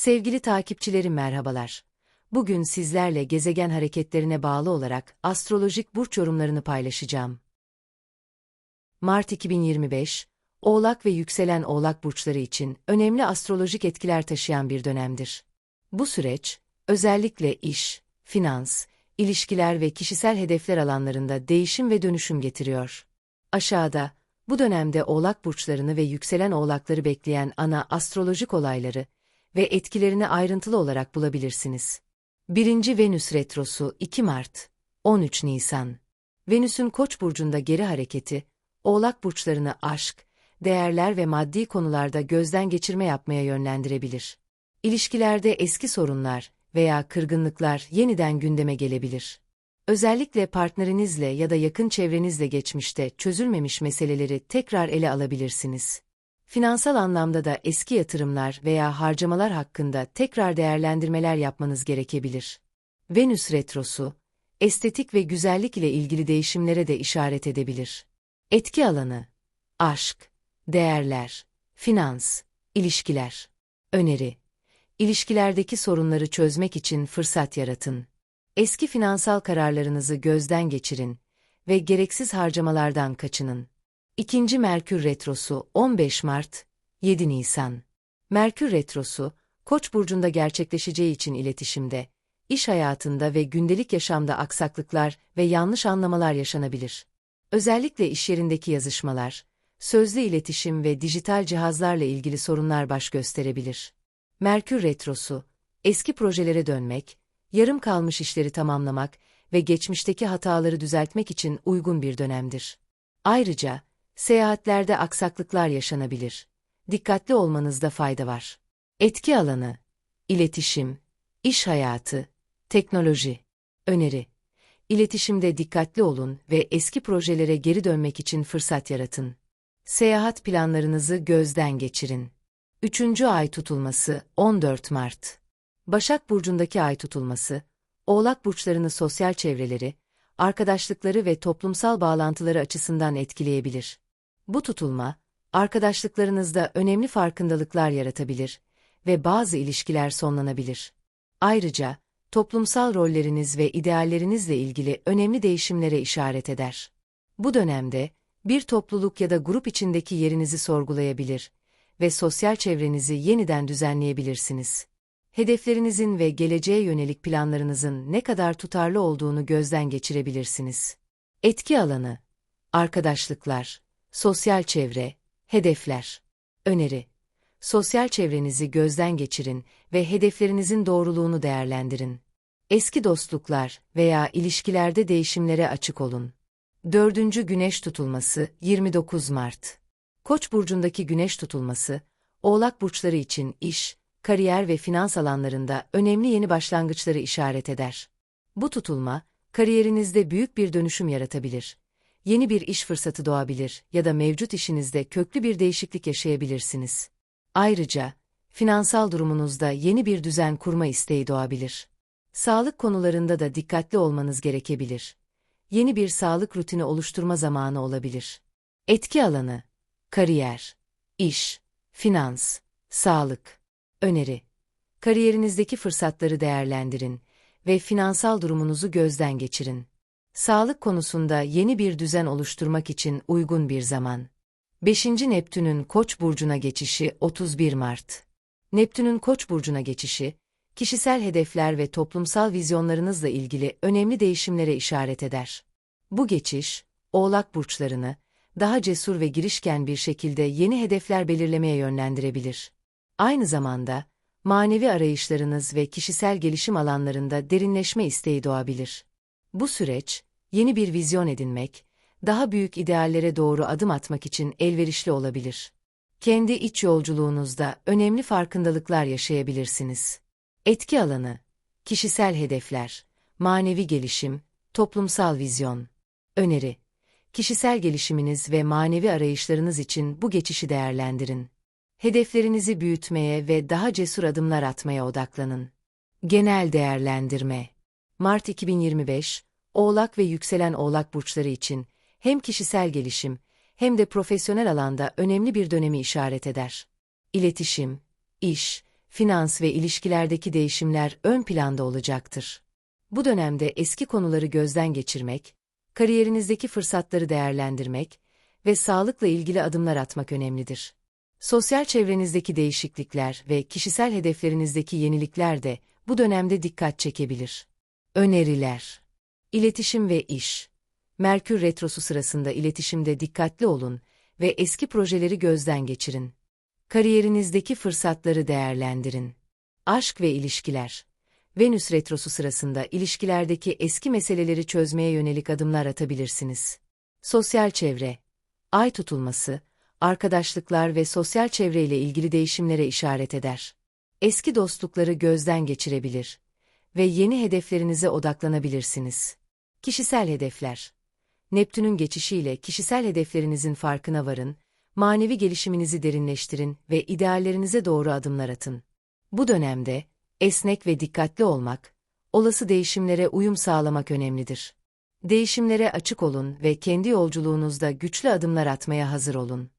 Sevgili takipçilerim merhabalar. Bugün sizlerle gezegen hareketlerine bağlı olarak astrolojik burç yorumlarını paylaşacağım. Mart 2025, Oğlak ve yükselen Oğlak burçları için önemli astrolojik etkiler taşıyan bir dönemdir. Bu süreç, özellikle iş, finans, ilişkiler ve kişisel hedefler alanlarında değişim ve dönüşüm getiriyor. Aşağıda, bu dönemde Oğlak burçlarını ve yükselen Oğlakları bekleyen ana astrolojik olayları ve etkilerini ayrıntılı olarak bulabilirsiniz. 1. Venüs Retrosu 2 Mart 13 Nisan Venüs'ün Koç burcunda geri hareketi, Oğlak burçlarını aşk, değerler ve maddi konularda gözden geçirme yapmaya yönlendirebilir. İlişkilerde eski sorunlar veya kırgınlıklar yeniden gündeme gelebilir. Özellikle partnerinizle ya da yakın çevrenizle geçmişte çözülmemiş meseleleri tekrar ele alabilirsiniz. Finansal anlamda da eski yatırımlar veya harcamalar hakkında tekrar değerlendirmeler yapmanız gerekebilir. Venüs retrosu, estetik ve güzellik ile ilgili değişimlere de işaret edebilir. Etki alanı, aşk, değerler, finans, ilişkiler. Öneri, ilişkilerdeki sorunları çözmek için fırsat yaratın. Eski finansal kararlarınızı gözden geçirin ve gereksiz harcamalardan kaçının. İkinci Merkür Retrosu 15 Mart 7 Nisan Merkür Retrosu, Koç burcunda gerçekleşeceği için iletişimde, iş hayatında ve gündelik yaşamda aksaklıklar ve yanlış anlamalar yaşanabilir. Özellikle iş yerindeki yazışmalar, sözlü iletişim ve dijital cihazlarla ilgili sorunlar baş gösterebilir. Merkür Retrosu, eski projelere dönmek, yarım kalmış işleri tamamlamak ve geçmişteki hataları düzeltmek için uygun bir dönemdir. Ayrıca, seyahatlerde aksaklıklar yaşanabilir. Dikkatli olmanızda fayda var. Etki alanı, iletişim, iş hayatı, teknoloji, öneri. İletişimde dikkatli olun ve eski projelere geri dönmek için fırsat yaratın. Seyahat planlarınızı gözden geçirin. Üçüncü ay tutulması 14 Mart Başak Burcu'ndaki ay tutulması, Oğlak Burçlarını sosyal çevreleri, arkadaşlıkları ve toplumsal bağlantıları açısından etkileyebilir. Bu tutulma, arkadaşlıklarınızda önemli farkındalıklar yaratabilir ve bazı ilişkiler sonlanabilir. Ayrıca, toplumsal rolleriniz ve ideallerinizle ilgili önemli değişimlere işaret eder. Bu dönemde, bir topluluk ya da grup içindeki yerinizi sorgulayabilir ve sosyal çevrenizi yeniden düzenleyebilirsiniz. Hedeflerinizin ve geleceğe yönelik planlarınızın ne kadar tutarlı olduğunu gözden geçirebilirsiniz. Etki alanı, arkadaşlıklar, sosyal çevre, hedefler. Öneri, sosyal çevrenizi gözden geçirin ve hedeflerinizin doğruluğunu değerlendirin. Eski dostluklar veya ilişkilerde değişimlere açık olun. Dördüncü Güneş Tutulması 29 Mart Koç burcundaki güneş tutulması, Oğlak burçları için iş, kariyer ve finans alanlarında önemli yeni başlangıçları işaret eder. Bu tutulma, kariyerinizde büyük bir dönüşüm yaratabilir. Yeni bir iş fırsatı doğabilir ya da mevcut işinizde köklü bir değişiklik yaşayabilirsiniz. Ayrıca, finansal durumunuzda yeni bir düzen kurma isteği doğabilir. Sağlık konularında da dikkatli olmanız gerekebilir. Yeni bir sağlık rutini oluşturma zamanı olabilir. Etki alanı Kariyer, iş, finans, sağlık. Öneri. Kariyerinizdeki fırsatları değerlendirin ve finansal durumunuzu gözden geçirin. Sağlık konusunda yeni bir düzen oluşturmak için uygun bir zaman. 5. Neptün'ün Koç burcuna geçişi 31 Mart. Neptün'ün Koç burcuna geçişi, kişisel hedefler ve toplumsal vizyonlarınızla ilgili önemli değişimlere işaret eder. Bu geçiş, Oğlak burçlarını daha cesur ve girişken bir şekilde yeni hedefler belirlemeye yönlendirebilir. Aynı zamanda, manevi arayışlarınız ve kişisel gelişim alanlarında derinleşme isteği doğabilir. Bu süreç, yeni bir vizyon edinmek, daha büyük ideallere doğru adım atmak için elverişli olabilir. Kendi iç yolculuğunuzda önemli farkındalıklar yaşayabilirsiniz. Etki alanı, kişisel hedefler, manevi gelişim, toplumsal vizyon. Öneri kişisel gelişiminiz ve manevi arayışlarınız için bu geçişi değerlendirin. Hedeflerinizi büyütmeye ve daha cesur adımlar atmaya odaklanın. Genel değerlendirme Mart 2025, Oğlak ve yükselen Oğlak burçları için hem kişisel gelişim hem de profesyonel alanda önemli bir dönemi işaret eder. İletişim, iş, finans ve ilişkilerdeki değişimler ön planda olacaktır. Bu dönemde eski konuları gözden geçirmek, kariyerinizdeki fırsatları değerlendirmek ve sağlıkla ilgili adımlar atmak önemlidir. Sosyal çevrenizdeki değişiklikler ve kişisel hedeflerinizdeki yenilikler de bu dönemde dikkat çekebilir. Öneriler İletişim ve iş Merkür Retrosu sırasında iletişimde dikkatli olun ve eski projeleri gözden geçirin. Kariyerinizdeki fırsatları değerlendirin. Aşk ve ilişkiler Venüs Retrosu sırasında ilişkilerdeki eski meseleleri çözmeye yönelik adımlar atabilirsiniz. Sosyal çevre Ay tutulması, arkadaşlıklar ve sosyal çevreyle ilgili değişimlere işaret eder. Eski dostlukları gözden geçirebilir ve yeni hedeflerinize odaklanabilirsiniz. Kişisel hedefler Neptün'ün geçişiyle kişisel hedeflerinizin farkına varın, manevi gelişiminizi derinleştirin ve ideallerinize doğru adımlar atın. Bu dönemde, esnek ve dikkatli olmak, olası değişimlere uyum sağlamak önemlidir. Değişimlere açık olun ve kendi yolculuğunuzda güçlü adımlar atmaya hazır olun.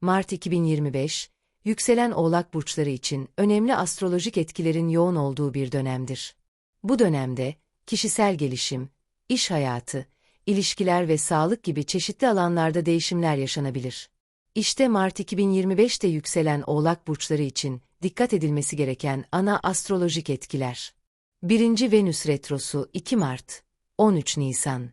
Mart 2025, yükselen oğlak burçları için önemli astrolojik etkilerin yoğun olduğu bir dönemdir. Bu dönemde, kişisel gelişim, iş hayatı, ilişkiler ve sağlık gibi çeşitli alanlarda değişimler yaşanabilir. İşte Mart 2025'te yükselen oğlak burçları için dikkat edilmesi gereken ana astrolojik etkiler. 1. Venüs Retrosu 2 Mart 13 Nisan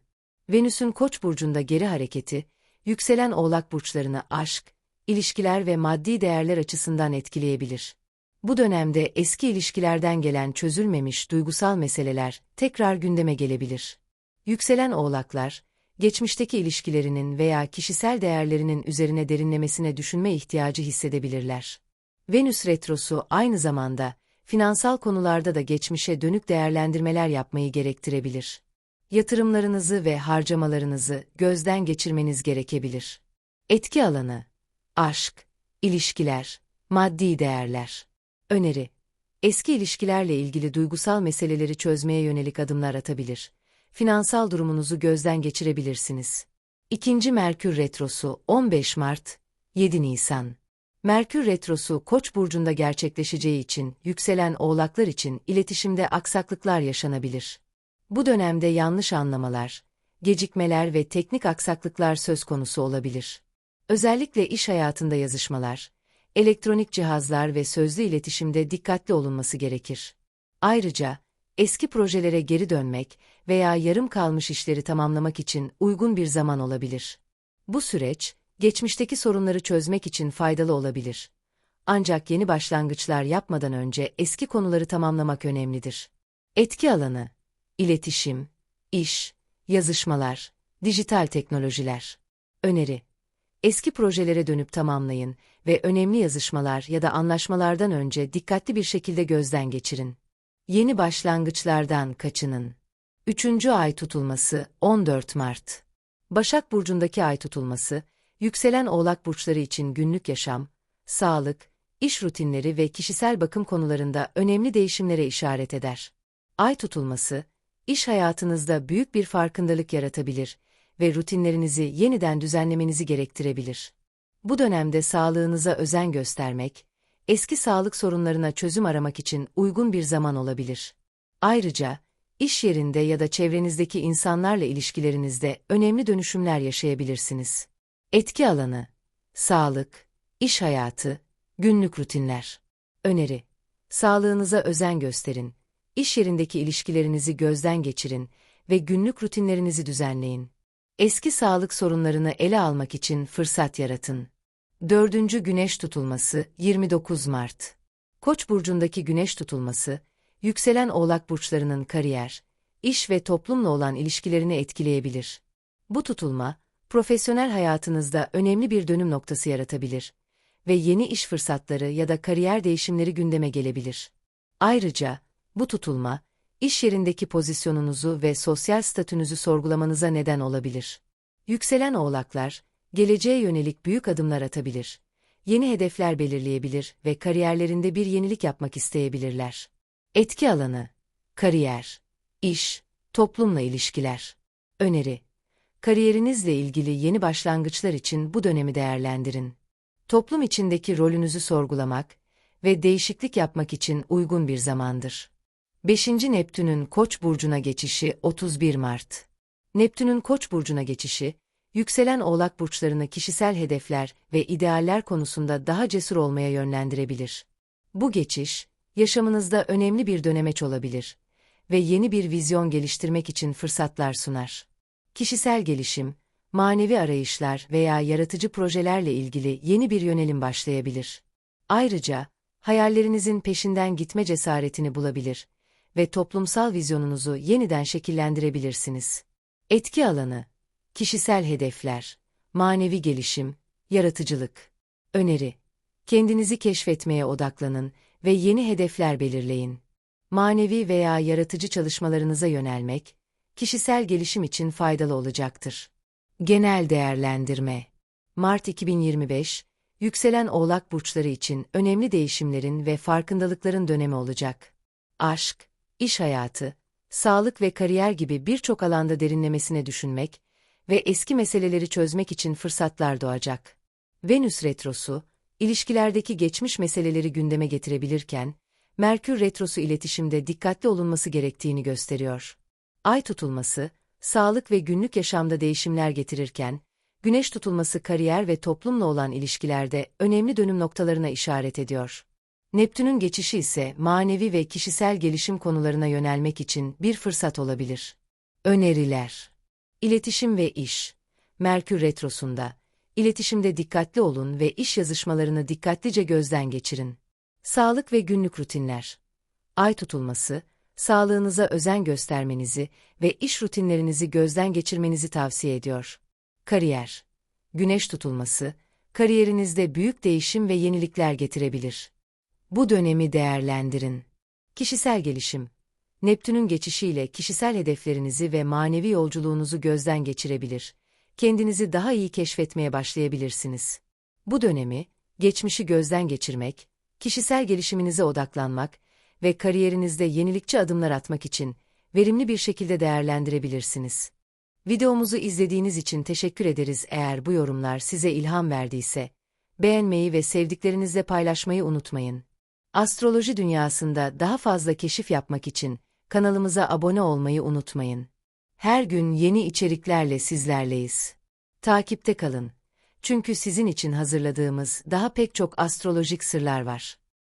Venüs'ün Koç burcunda geri hareketi, yükselen Oğlak burçlarını aşk, ilişkiler ve maddi değerler açısından etkileyebilir. Bu dönemde eski ilişkilerden gelen çözülmemiş duygusal meseleler tekrar gündeme gelebilir. Yükselen Oğlaklar, geçmişteki ilişkilerinin veya kişisel değerlerinin üzerine derinlemesine düşünme ihtiyacı hissedebilirler. Venüs retrosu aynı zamanda finansal konularda da geçmişe dönük değerlendirmeler yapmayı gerektirebilir. Yatırımlarınızı ve harcamalarınızı gözden geçirmeniz gerekebilir. Etki alanı, aşk, ilişkiler, maddi değerler. Öneri, eski ilişkilerle ilgili duygusal meseleleri çözmeye yönelik adımlar atabilir. Finansal durumunuzu gözden geçirebilirsiniz. İkinci Merkür Retrosu 15 Mart, 7 Nisan Merkür Retrosu Koç burcunda gerçekleşeceği için yükselen oğlaklar için iletişimde aksaklıklar yaşanabilir. Bu dönemde yanlış anlamalar, gecikmeler ve teknik aksaklıklar söz konusu olabilir. Özellikle iş hayatında yazışmalar, elektronik cihazlar ve sözlü iletişimde dikkatli olunması gerekir. Ayrıca, eski projelere geri dönmek veya yarım kalmış işleri tamamlamak için uygun bir zaman olabilir. Bu süreç, geçmişteki sorunları çözmek için faydalı olabilir. Ancak yeni başlangıçlar yapmadan önce eski konuları tamamlamak önemlidir. Etki alanı, iletişim, iş, yazışmalar, dijital teknolojiler. Öneri, eski projelere dönüp tamamlayın ve önemli yazışmalar ya da anlaşmalardan önce dikkatli bir şekilde gözden geçirin. Yeni başlangıçlardan kaçının. Üçüncü ay tutulması 14 Mart. Başak Burcu'ndaki ay tutulması, yükselen oğlak burçları için günlük yaşam, sağlık, iş rutinleri ve kişisel bakım konularında önemli değişimlere işaret eder. Ay tutulması, iş hayatınızda büyük bir farkındalık yaratabilir ve rutinlerinizi yeniden düzenlemenizi gerektirebilir. Bu dönemde sağlığınıza özen göstermek, eski sağlık sorunlarına çözüm aramak için uygun bir zaman olabilir. Ayrıca, iş yerinde ya da çevrenizdeki insanlarla ilişkilerinizde önemli dönüşümler yaşayabilirsiniz. Etki alanı, sağlık, iş hayatı, günlük rutinler. Öneri, sağlığınıza özen gösterin, iş yerindeki ilişkilerinizi gözden geçirin ve günlük rutinlerinizi düzenleyin. Eski sağlık sorunlarını ele almak için fırsat yaratın. Dördüncü Güneş Tutulması 29 Mart Koç burcundaki güneş tutulması, yükselen oğlak burçlarının kariyer, iş ve toplumla olan ilişkilerini etkileyebilir. Bu tutulma, profesyonel hayatınızda önemli bir dönüm noktası yaratabilir ve yeni iş fırsatları ya da kariyer değişimleri gündeme gelebilir. Ayrıca, bu tutulma, iş yerindeki pozisyonunuzu ve sosyal statünüzü sorgulamanıza neden olabilir. Yükselen oğlaklar, geleceğe yönelik büyük adımlar atabilir, yeni hedefler belirleyebilir ve kariyerlerinde bir yenilik yapmak isteyebilirler. Etki alanı, kariyer, iş, toplumla ilişkiler. Öneri, kariyerinizle ilgili yeni başlangıçlar için bu dönemi değerlendirin. Toplum içindeki rolünüzü sorgulamak ve değişiklik yapmak için uygun bir zamandır. 5. Neptün'ün Koç burcuna geçişi 31 Mart. Neptün'ün Koç burcuna geçişi, yükselen Oğlak burçlarını kişisel hedefler ve idealler konusunda daha cesur olmaya yönlendirebilir. Bu geçiş, yaşamınızda önemli bir dönemeç olabilir ve yeni bir vizyon geliştirmek için fırsatlar sunar. Kişisel gelişim, manevi arayışlar veya yaratıcı projelerle ilgili yeni bir yönelim başlayabilir. Ayrıca, hayallerinizin peşinden gitme cesaretini bulabilir ve toplumsal vizyonunuzu yeniden şekillendirebilirsiniz. Etki alanı, kişisel hedefler, manevi gelişim, yaratıcılık. Öneri, kendinizi keşfetmeye odaklanın ve yeni hedefler belirleyin. Manevi veya yaratıcı çalışmalarınıza yönelmek, kişisel gelişim için faydalı olacaktır. Genel değerlendirme Mart 2025, yükselen oğlak burçları için önemli değişimlerin ve farkındalıkların dönemi olacak. Aşk, iş hayatı, sağlık ve kariyer gibi birçok alanda derinlemesine düşünmek ve eski meseleleri çözmek için fırsatlar doğacak. Venüs retrosu, ilişkilerdeki geçmiş meseleleri gündeme getirebilirken, Merkür retrosu iletişimde dikkatli olunması gerektiğini gösteriyor. Ay tutulması, sağlık ve günlük yaşamda değişimler getirirken, güneş tutulması kariyer ve toplumla olan ilişkilerde önemli dönüm noktalarına işaret ediyor. Neptün'ün geçişi ise manevi ve kişisel gelişim konularına yönelmek için bir fırsat olabilir. Öneriler İletişim ve iş Merkür Retrosu'nda, iletişimde dikkatli olun ve iş yazışmalarını dikkatlice gözden geçirin. Sağlık ve günlük rutinler Ay tutulması, sağlığınıza özen göstermenizi ve iş rutinlerinizi gözden geçirmenizi tavsiye ediyor. Kariyer Güneş tutulması, kariyerinizde büyük değişim ve yenilikler getirebilir. Bu dönemi değerlendirin. Kişisel gelişim Neptün'ün geçişiyle kişisel hedeflerinizi ve manevi yolculuğunuzu gözden geçirebilir. Kendinizi daha iyi keşfetmeye başlayabilirsiniz. Bu dönemi, geçmişi gözden geçirmek, kişisel gelişiminize odaklanmak ve kariyerinizde yenilikçi adımlar atmak için verimli bir şekilde değerlendirebilirsiniz. Videomuzu izlediğiniz için teşekkür ederiz eğer bu yorumlar size ilham verdiyse. Beğenmeyi ve sevdiklerinizle paylaşmayı unutmayın. Astroloji dünyasında daha fazla keşif yapmak için kanalımıza abone olmayı unutmayın. Her gün yeni içeriklerle sizlerleyiz. Takipte kalın. Çünkü sizin için hazırladığımız daha pek çok astrolojik sırlar var.